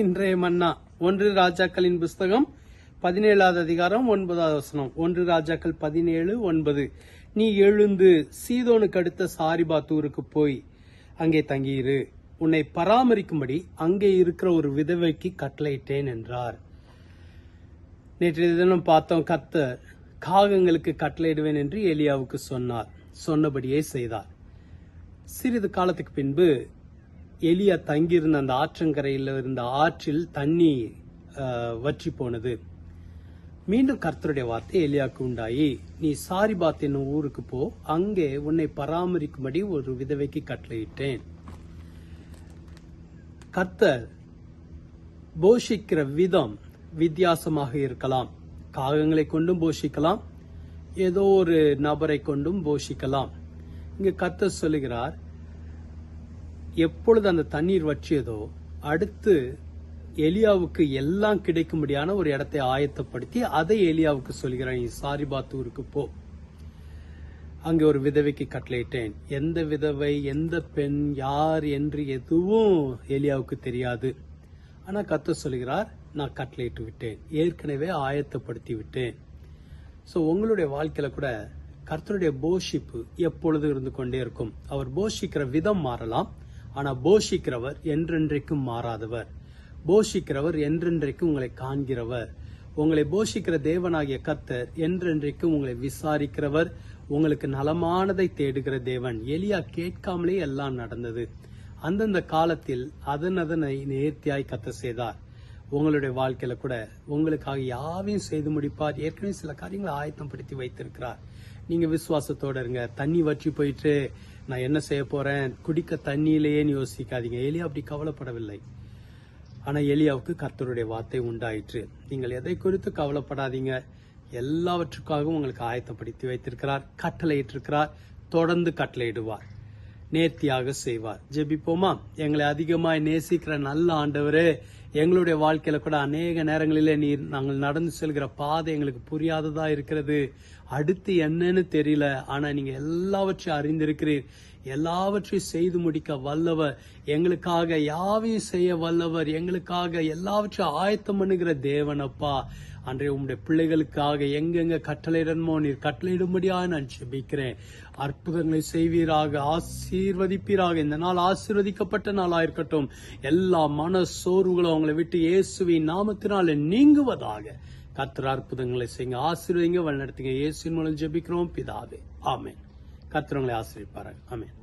இன்றைய மன்னா ஒன்று ராஜாக்களின் புஸ்தகம் பதினேழாவது அதிகாரம் ஒன்பதாவது வசனம். ஒன்று ராஜாக்கள் பதினேழு ஒன்பது. நீ எழுந்து சீதோனுக்கு அடுத்த சாரிபாத்தூருக்கு போய் அங்கே தங்கியிரு. உன்னை பராமரிக்கும்படி அங்கே இருக்கிற ஒரு விதவைக்கு கட்டளையிட்டேன் என்றார். நேற்றைய தினம் பார்த்தோம் கத்த காகங்களுக்கு கட்டளையிடுவேன் என்று எலியாவுக்கு சொன்னார். சொன்னபடியே செய்தார். சிறிது காலத்துக்கு பின்பு எலியா தங்கியிருந்த அந்த ஆற்றங்கரையில் இருந்த ஆற்றில் தண்ணி வற்றி போனது. மீண்டும் கர்த்தருடைய வார்த்தை எலியாவுக்கு உண்டாயி நீ சாரிபாத் என்னும் ஊருக்கு போ அங்கே உன்னை பராமரிக்கும்படி ஒரு விதவைக்கு கட்டளையிட்டேன். கர்த்தர் போஷிக்கிற விதம் வித்தியாசமாக இருக்கலாம். காகங்களை கொண்டும் போஷிக்கலாம் ஏதோ ஒரு நபரை கொண்டும் போஷிக்கலாம். இங்கு கர்த்தர் சொல்லுகிறார் எப்பொழுது அந்த தண்ணீர் வற்றியதோ அடுத்து எலியாவுக்கு எல்லாம் கிடைக்கும்படியான ஒரு இடத்தை ஆயத்தப்படுத்தி அதை எலியாவுக்கு சொல்கிறான் நீ சாரிபாத்தூருக்கு போ. அங்கே ஒரு விதவைக்கு கட்டளையிட்டேன். எந்த விதவை எந்த பெண் யார் என்று எதுவும் எலியாவுக்கு தெரியாது. ஆனால் கத்த சொல்கிறார் நான் கட்டளையிட்டு விட்டேன். ஏற்கனவே ஆயத்தப்படுத்தி விட்டேன். ஸோ உங்களுடைய வாழ்க்கையில் கூட கர்த்தருடைய போஷிப்பு எப்பொழுது இருந்து கொண்டே இருக்கும்? அவர் போஷிக்கிற விதம் மாறலாம். ஆனால் போஷிக்கிறவர் என்றென்றைக்கும் மாறாதவர். போஷிக்கிறவர் என்றென்றைக்கும் உங்களை காண்கிறவர். உங்களை போஷிக்கிற தேவனாகிய கத்தர் என்றென்றைக்கும் உங்களை விசாரிக்கிறவர். உங்களுக்கு நலமானதை தேடுகிற தேவன். எலியா கேட்காமலே எல்லாம் நடந்தது. அந்தந்த காலத்தில் அதன் அதனை நேர்த்தியாய் கத்த செய்தார். உங்களுடைய வாழ்க்கையில கூட உங்களுக்காக யாவையும் செய்து முடிப்பார். ஏற்கனவே சில காரியங்களை ஆயத்தம் படுத்தி வைத்திருக்கிறார். நீங்க விசுவாசத்தோட இருங்க. தண்ணி வற்றி போயிட்டு நான் என்ன செய்ய போறேன்? குடிக்க தண்ணியிலேயேன்னு யோசிக்காதீங்க. எலியா அப்படி கவலைப்படவில்லை. ஆனா எலியாவுக்கு கர்த்தருடைய வார்த்தை உண்டாயிற்று. நீங்கள் எதை குறித்து கவலைப்படாதீங்க. எல்லாவற்றுக்காகவும் உங்களுக்கு ஆயத்தப்படுத்தி வைத்திருக்கிறார். கட்டளையிட்டிருக்கிறார். தொடர்ந்து கட்டளையிடுவார். நேர்த்தியாக செய்வார். ஜெபிப்போமா? எங்களை அதிகமாய் நேசிக்கிற நல்ல ஆண்டவரே எங்களுடைய வாழ்க்கையில கூட அநேக நேரங்களிலே நீர் நாங்கள் நடந்து செல்கிற பாதை எங்களுக்கு புரியாததா இருக்கிறது. அடுத்து என்னன்னு தெரியல ஆனா நீங்க எல்லாவற்றையும் அறிந்திருக்கிறீர். எல்லாவற்றையும் செய்து முடிக்க வல்லவர். எங்களுக்காக யாவையும் செய்ய வல்லவர். எங்களுக்காக எல்லாவற்றையும் ஆயத்தம் பண்ணுகிற தேவனப்பா. அன்றைய உம்முடைய பிள்ளைகளுக்காக எங்கெங்க கட்டளையிடணுமோ நீர் கட்டளையிடும்படியா நான் செபிக்கிறேன் அற்புதங்களை செய்வீராக ஆசீர்வதிப்பீராக. இந்த நாள் ஆசீர்வதிக்கப்பட்ட நாளாக இருக்கட்டும். எல்லா மன சோர்வுகளும் அவங்களை விட்டு இயேசுவின் நாமத்தினால நீங்குவதாக. கத்திர அற்புதங்களை செய்யுங்க ஆசீர்வதிங்க வழிநடத்துங்க. இயேசுவின் மூலம் ஜெபிக்கிறோம் பிதாவே. ஆமேன். கர்த்தர் உங்களை ஆமேன்.